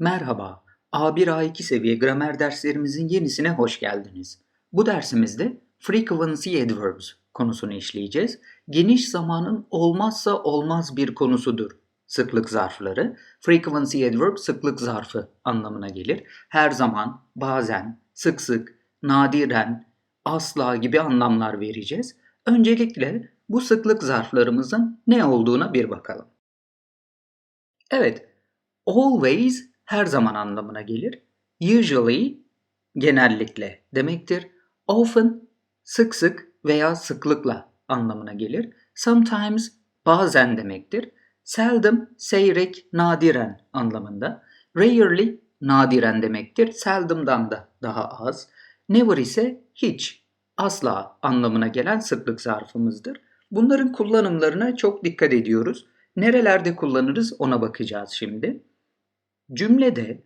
Merhaba, A1 A2 seviye gramer derslerimizin yenisine hoş geldiniz. Bu dersimizde frequency adverbs konusunu işleyeceğiz. Geniş zamanın olmazsa olmaz bir konusudur. Sıklık zarfları. Frequency adverb sıklık zarfı anlamına gelir. Her zaman, bazen, sık sık, nadiren, asla gibi anlamlar vereceğiz. Öncelikle bu sıklık zarflarımızın ne olduğuna bir bakalım. Evet, always her zaman anlamına gelir. Usually genellikle demektir. Often sık sık veya sıklıkla anlamına gelir. Sometimes bazen demektir. Seldom seyrek nadiren anlamında. Rarely nadiren demektir. Seldom'dan da daha az. Never ise hiç, asla anlamına gelen sıklık zarfımızdır. Bunların kullanımlarına çok dikkat ediyoruz. Nerelerde kullanırız ona bakacağız şimdi. Cümlede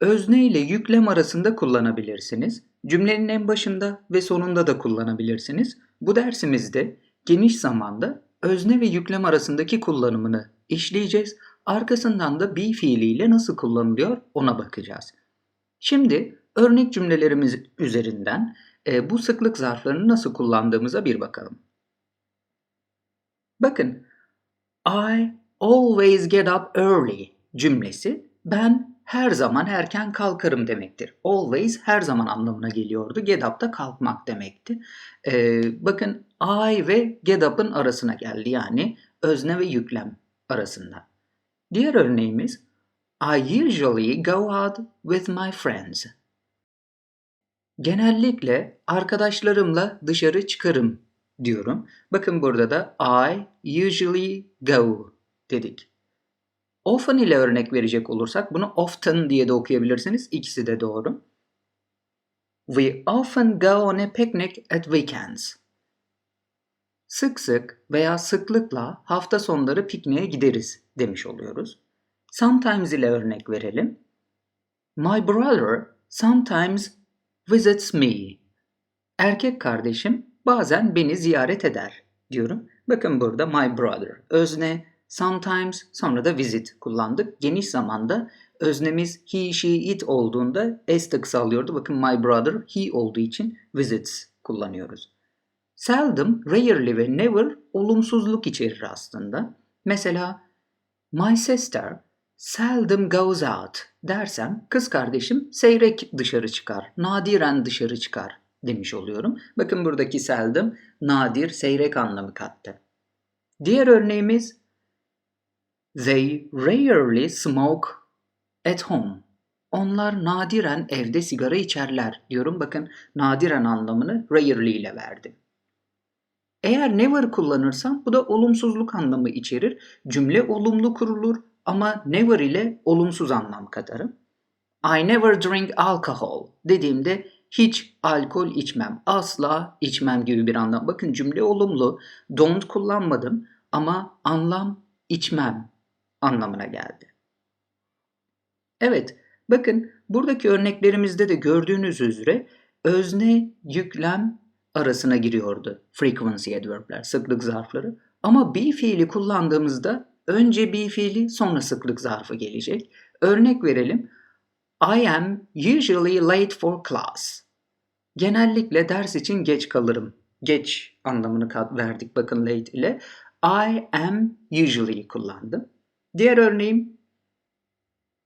özne ile yüklem arasında kullanabilirsiniz. Cümlenin en başında ve sonunda da kullanabilirsiniz. Bu dersimizde geniş zamanda özne ve yüklem arasındaki kullanımını işleyeceğiz. Arkasından da be fiiliyle nasıl kullanılıyor ona bakacağız. Şimdi örnek cümlelerimiz üzerinden e, bu sıklık zarflarını nasıl kullandığımıza bir bakalım. Bakın, I always get up early cümlesi ben her zaman erken kalkarım demektir. Always her zaman anlamına geliyordu. Get up da kalkmak demekti. Ee, bakın I ve get up'ın arasına geldi yani özne ve yüklem arasında. Diğer örneğimiz I usually go out with my friends. Genellikle arkadaşlarımla dışarı çıkarım diyorum. Bakın burada da I usually go dedik. Often ile örnek verecek olursak bunu often diye de okuyabilirsiniz. İkisi de doğru. We often go on a picnic at weekends. Sık sık veya sıklıkla hafta sonları pikniğe gideriz demiş oluyoruz. Sometimes ile örnek verelim. My brother sometimes visits me. Erkek kardeşim bazen beni ziyaret eder diyorum. Bakın burada my brother özne sometimes sonra da visit kullandık. Geniş zamanda öznemiz he, she, it olduğunda s de kısalıyordu. Bakın my brother he olduğu için visits kullanıyoruz. Seldom, rarely ve never olumsuzluk içerir aslında. Mesela my sister seldom goes out dersem kız kardeşim seyrek dışarı çıkar, nadiren dışarı çıkar demiş oluyorum. Bakın buradaki seldom nadir, seyrek anlamı kattı. Diğer örneğimiz They rarely smoke at home. Onlar nadiren evde sigara içerler diyorum. Bakın nadiren anlamını rarely ile verdim. Eğer never kullanırsam bu da olumsuzluk anlamı içerir. Cümle olumlu kurulur ama never ile olumsuz anlam katarım. I never drink alcohol dediğimde hiç alkol içmem, asla içmem gibi bir anlam. Bakın cümle olumlu, don't kullanmadım ama anlam içmem anlamına geldi. Evet, bakın buradaki örneklerimizde de gördüğünüz üzere özne, yüklem arasına giriyordu frequency adverb'ler, sıklık zarfları. Ama be fiili kullandığımızda önce be fiili sonra sıklık zarfı gelecek. Örnek verelim. I am usually late for class. Genellikle ders için geç kalırım. Geç anlamını verdik bakın late ile. I am usually kullandım. Diğer örneğim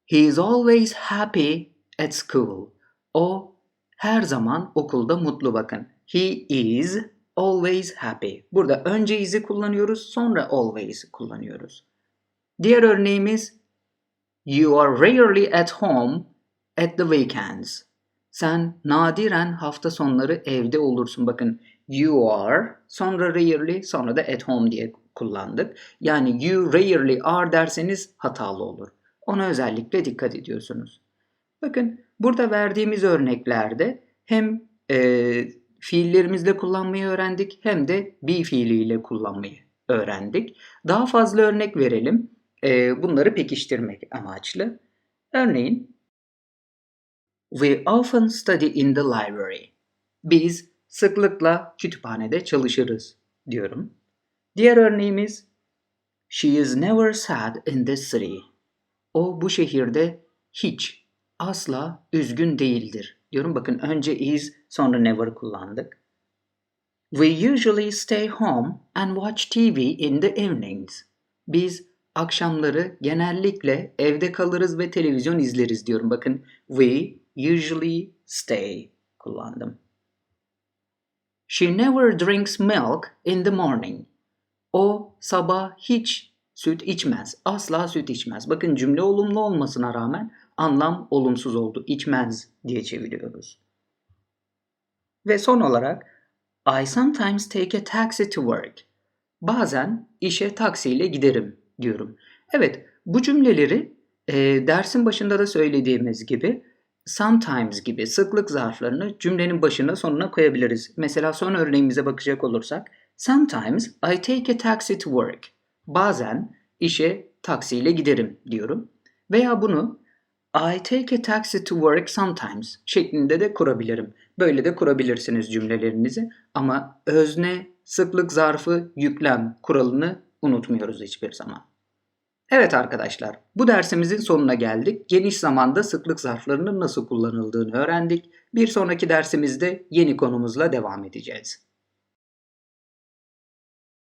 He is always happy at school. O her zaman okulda mutlu bakın. He is always happy. Burada önce is'i kullanıyoruz, sonra always kullanıyoruz. Diğer örneğimiz You are rarely at home at the weekends. Sen nadiren hafta sonları evde olursun. Bakın you are, sonra rarely, sonra da at home diye kullandık. Yani you rarely are derseniz hatalı olur. Ona özellikle dikkat ediyorsunuz. Bakın burada verdiğimiz örneklerde hem e, fiillerimizle kullanmayı öğrendik hem de be fiiliyle kullanmayı öğrendik. Daha fazla örnek verelim. E, bunları pekiştirmek amaçlı. Örneğin We often study in the library. Biz sıklıkla kütüphanede çalışırız diyorum. Diğer örneğimiz She is never sad in this city. O bu şehirde hiç, asla üzgün değildir. Diyorum bakın önce is sonra never kullandık. We usually stay home and watch TV in the evenings. Biz akşamları genellikle evde kalırız ve televizyon izleriz diyorum. Bakın we usually stay kullandım. She never drinks milk in the morning. O sabah hiç süt içmez. Asla süt içmez. Bakın cümle olumlu olmasına rağmen anlam olumsuz oldu. İçmez diye çeviriyoruz. Ve son olarak I sometimes take a taxi to work. Bazen işe taksiyle giderim diyorum. Evet bu cümleleri e, dersin başında da söylediğimiz gibi sometimes gibi sıklık zarflarını cümlenin başına sonuna koyabiliriz. Mesela son örneğimize bakacak olursak sometimes I take a taxi to work. Bazen işe taksiyle giderim diyorum. Veya bunu I take a taxi to work sometimes şeklinde de kurabilirim. Böyle de kurabilirsiniz cümlelerinizi ama özne, sıklık zarfı, yüklem kuralını unutmuyoruz hiçbir zaman. Evet arkadaşlar, bu dersimizin sonuna geldik. Geniş zamanda sıklık zarflarının nasıl kullanıldığını öğrendik. Bir sonraki dersimizde yeni konumuzla devam edeceğiz.